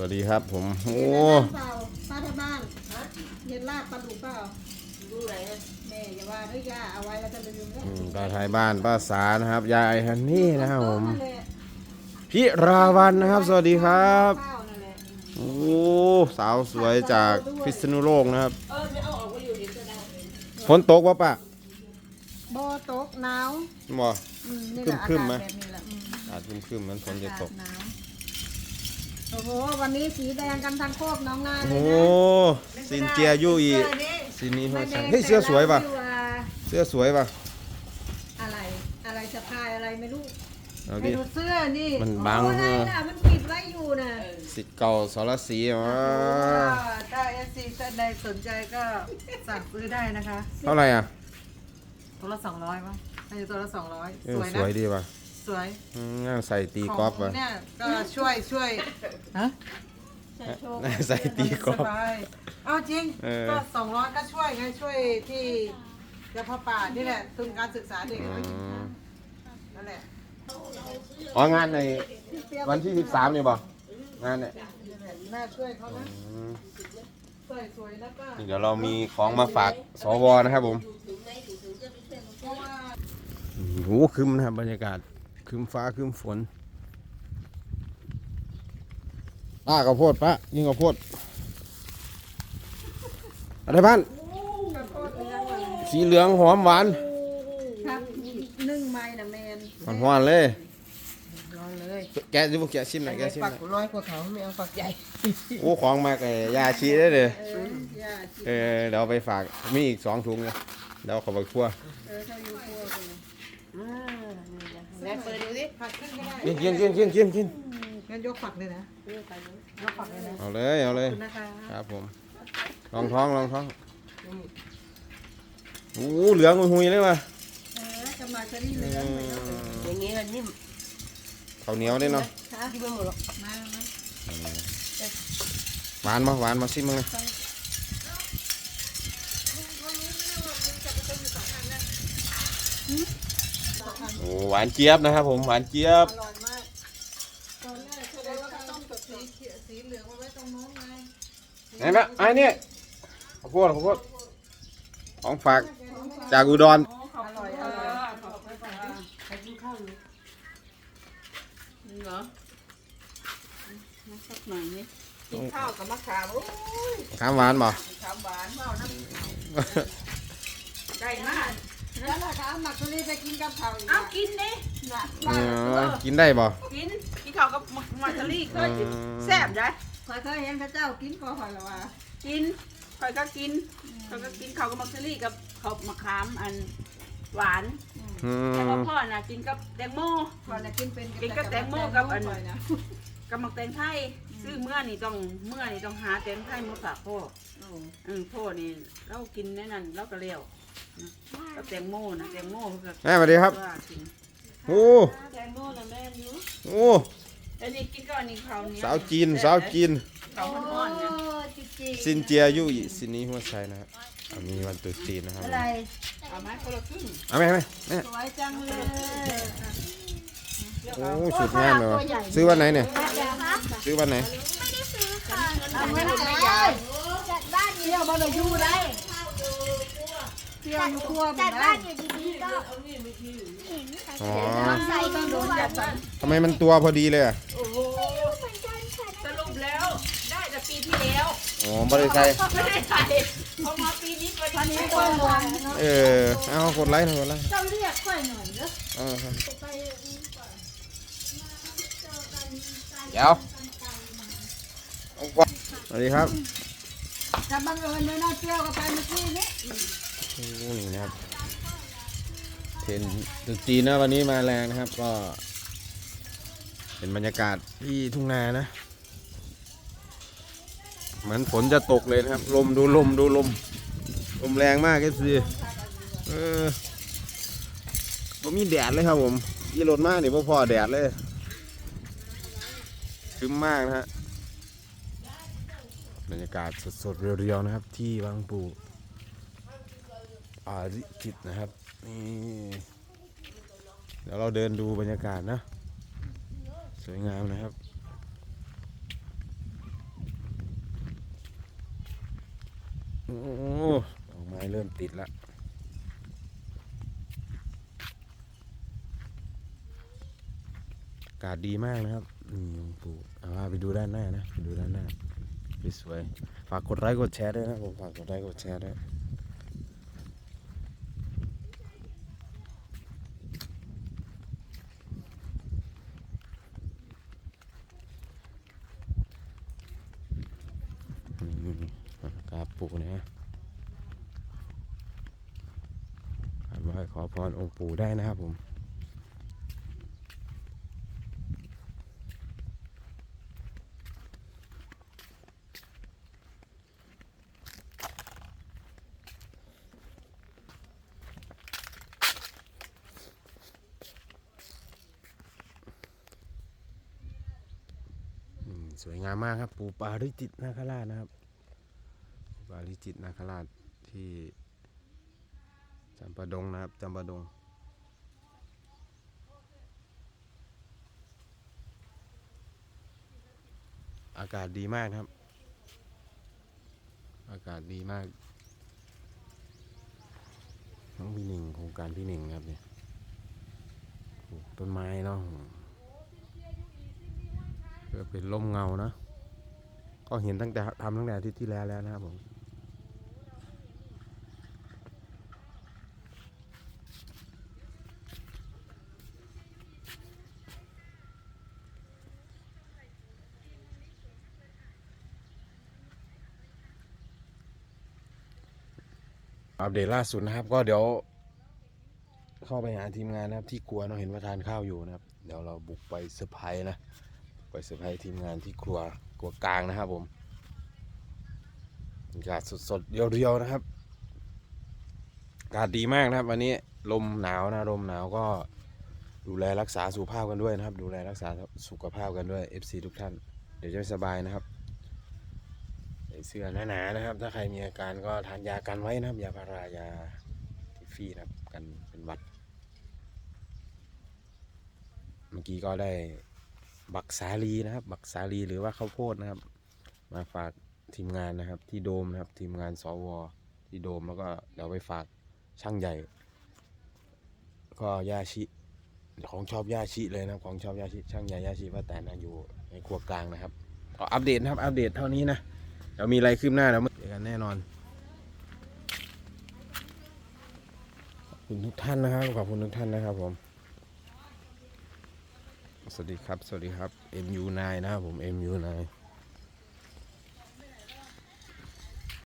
วัสดีครับผม โอ้เห็นเปล่าป้าที่บ้านเห็นลาบปลาดุกเปล่าดูไหนอะแม่อย่าว่าเฮ้ยย่าเอาไว้แล้วจะลืมแล้วอืมป้าไทยบ้านป้าสานะครับ ยายฮันนี่นะครับผมนั่นแหละพี่ราวันนะครับ สวัสดีครับข้าวนั่นแหละโอ้สาวสวยจากพิษณุโลกนะครับเออไม่เอาออกมาอยู่เห็นจะได้ฝนตกวะปะโบตกหนาวบ่อืมนี่แหละครึ้อามๆไหมกาศแบบนี้แหละอืมอาจครึมๆมันฝนจะตก อากาศหนาว โอ้โห วันนี้สีแดงกันทั้งโคกน้องนาเลโอ้ยนะสินเจียยู่อีสินนี้หัวใจเฮ้ยเสื้อสวยป่ะไม่แดงแต่เราอยู่เสื้อสวยป่ะอะไร อะไรสะพายอะไรไม่รู้เอาไปดิดูเสื้อนี่มันบัง โอ้ยเออน่ะมันปิดไว้อยู่น่ะสิทธิ์เก่าสรศรีอ๋อถ้าเอสซีท่านใดสนใจก็สั่งซื้อได้นะคะเท่าไหร่อะตัวละสองร้อยมั้งอันนี้ตัวละสองร้อยเอสอวยสนะวยดีป่ะ สวยอืมน่าใส่ตีขกอล์อฟงป่ะเนี่ยก็ช่วยช่วยฮะใส่โชว์น่าใส่ตีกอล์ฟ สบายเอาจริงเออ ก็สองร้อยก็ช่วยไงช่วยที่เจ้าพ่อป่านี่แหละทุนการศึกษาเด็กอืมนั่นแหละอ๋องานในวันที่13นี่ป่ะงานเนี่ยแม่ช่วยเขานะอืมสวยสวยแล้วก็เดี๋ยวเรามีของมาฝากสวนะครับผม เพราะว่า โอ้โหครึมนะครับบรรยากาศ ครึมฟ้าครึมฝนป้าข้าวโพดป้ายิงข้าวโพดอะไรบ้านสีเหลืองหอมหวานครับนึ่งไม้นะแมนหวานหวานๆเลยร้อนเลยแกะดูแกะชิมหน่อยแกะชิมหฝักน่อยน้อยกว่าเขาไม่เอาฝักใหญ่โอ้ของมากับยาชีได้เลยเออย่าจิเออเดี๋ยวเอาไปฝากมีอีกสองถุงนะเดี๋ยวเอาเขาไปคั่วเออถ้าอยู่ครัวกันเลย แม่เปิดดูสิผักขึ้นก็ได้กินกินกินกินกินกินงั้นยกฝักเลยนะยกฝักเลยนะเอาเลยเอาเลยขอบคุณนะคะครับผม ลองท้องลองท้องโอ้เหลืองหุยๆเลยว่ะเออจะมาจะนี่เหลืองไปแล้วอย่างงี้มันนิ่มข้าวเหนียวนี่เนาะกินไม่หมดหรอกมามาหวานมาหวานมาซิมมึงเลยโอ้ หวานเจี๊ยบนะครับ ผมหวานเจี๊ยบ อร่อยมากตอนแรกแสดงว่าต้องแบบสีเขียวสีเหลืองมาไว้ตรงโน้นไงไหนมะไอ้นี่ข้าวโพดข้าวโพดของฝากจากอุดรอร่อยอร่อยใครกินข้าวอยู่เหรอสักหน่อยนี่กินข้าวกับมะขามโอ้ยข้ามหวานบ่ขามหวานเปล่าน้ำได้มาก แล้วล่ะคะหมักตัวนี้ไปกินกับเผาอีกเอากินดิเออกินได้บ่กินกินข้าวกับมัทลี่เคยกินแซ่บได้คอยเคยเห็นพระเจ้ากินก็คอยละว่ากินคอยก็กินคอยก็กินข้าวกับมัทลี่กับข้าวมะขามอันหวานอืแต่ว่ามพ่อน่ะกินกับแตงโมคอยน่ะกินเป็นกินกับแตงโมกับอันคอยนะกับมักแตงไทยซื้อเมื่อนี่ต้องเมื่อนี่ต้องหาแตงไทยมาฝากพ่อโอ้เออพ่อนี่เรากินแน่นั่นเราก็เลี้ยวนะ กับแตงโมนะแตงโมเพื่อแม่สวัสดีครับ ว่ากินโอ้แตงโมนะแม่อยู่โอ้แล้วนี่กินก็อันนี้ข้าวเหนียวสาวจีนสาวจีนข้าวร้อนๆเนี่ยจิจิซินเจียยุอิซินีหัวใจนะครับอะมีวันตรุษจีนนะครับอะไรเอาไหมคนละครึ่งเอาไหมเอาไหมแม่สวยจังเลยโอ้สุดงามเลยวะซื้อวันไหนเนี่ยซื้อวันไหน เอาไว้ไหนจัดบ้านเที่ยวบ้านเราอยู่ได้ เที่ยวอยู่ครัวจัดได้บ้านอยู่ดีๆก็อ๋อใส่ต้องโดนจัดบ้านทำไมมันตัวพอดีเลยอะโอ้โหเหมือนกันค่ะสรุปแล้วได้แต่ปีที่แล้วอ๋อบริษัทไม่ได้ใส่พอมาปีนี้เป็นนี้ตัวหวานเออเอากดไลค์หน่อยกดไลค์เจ้าเรียกค่อยหน่อยเด้อเอาครับเดี๋ยวเอาก่อนสวัสดีครับถ้าบังเอิญเลยนะเที่ยวก็ไปเมื่อกี้นี้โอ้ นี่นะครับ เทรนด์ตรุษจีนนะวันนี้มาแรงนะครับ ก็ เป็นบรรยากาศที่ทุ่งนานะ เหมือนฝนจะตกเลยนะครับ ลมดูลมดูลม ลมแรงมากเอฟซีเออผมมีแดดเลยครับผมยี่รถมากนี่พ่อพอแดดเลยคึ้มมากนะฮะบรรยากาศสดๆเรียวๆนะครับ ที่บางปู อาริจิตนะครับนี่เดี๋ยวเราเดินดูบรรยากาศนะ สวยงามนะครับโอ้ดอกไม้เริ่มติดแล้วกาศดีมากนะครับนี่หลวงปู่เอาไปดูด้านหน้านะ ไปดูด้านหน้าสวย ฝากกดไลค์กดแชร์ด้วยนะผมฝากกดไลค์กดแชร์ด้วย กราบปู่นะกราบไหว้ขอพรองค์ปู่ได้นะครับผมสวยงามมากครับ ปูปาริจิตนาคราชนะครับาริจิตนาคราชที่จำปาดงนะครับจำปาดง อากาศดีมากครับ อากาศดีมากน้องพี่หนึ่งโครงการพี่หนึ่งครับเนี่ยปลูกต้นไม้เนาะเพื่อเป็นร่มเงานะ ก็เห็นตั้งแต่ทำตั้งแต่อาทิตย์ที่แล้วแล้วนะครับผม อัปเดตล่าสุดนะครับ ก็เดี๋ยว เข้าไปหาทีมงานนะครับ ที่ครัวเนาะเห็นว่าทานข้าวอยู่นะครับ เดี๋ยวเราบุกไปเซอร์ไพรส์นะไปเซอร์ไพรส์ทีมงานที่ครัวครัวกลางนะครับผมบรรยากาศสดๆเรียวๆนะครับอากาศดีมากนะครับ วันนี้ลมหนาวนะลมหนาวก็ดูแลรักษาสุขภาพกันด้วยนะครับ ดูแลรักษาสุขภาพกันด้วย FC ทุกท่าน เดี๋ยวจะไม่สบายนะครับ เสื้อหนาๆนะครับ ถ้าใครมีอาการก็ทานยากันไว้นะครับยาพารายาทิฟฟี่นะครับ กันเป็นวัด เมื่อกี้ก็ได้บักสาลีนะครับ บักสาลีหรือว่าข้าวโพดนะครับ มาฝากทีมงานนะครับ ที่โดมนะครับ ทีมงานสวที่โดมแล้วก็เดี๋ยวไปฝากช่างใหญ่ ก็ย่าชิของชอบย่าชิเลยนะครับ ของชอบย่าชิช่างใหญ่ย่าชิว่าแต่นะอยู่ในครัวกลางนะครับก็อัปเดตนะครับ อัปเดตเท่านี้นะ ดี๋ยวมีอะไรคืบหน้าเดี๋ยวมาเจอกันแน่นอนขอบคุณทุกท่านนะครับขอบคุณทุกท่านนะครับผมสวัสดีครับ สวัสดีครับ MU9 นะครับผม MU9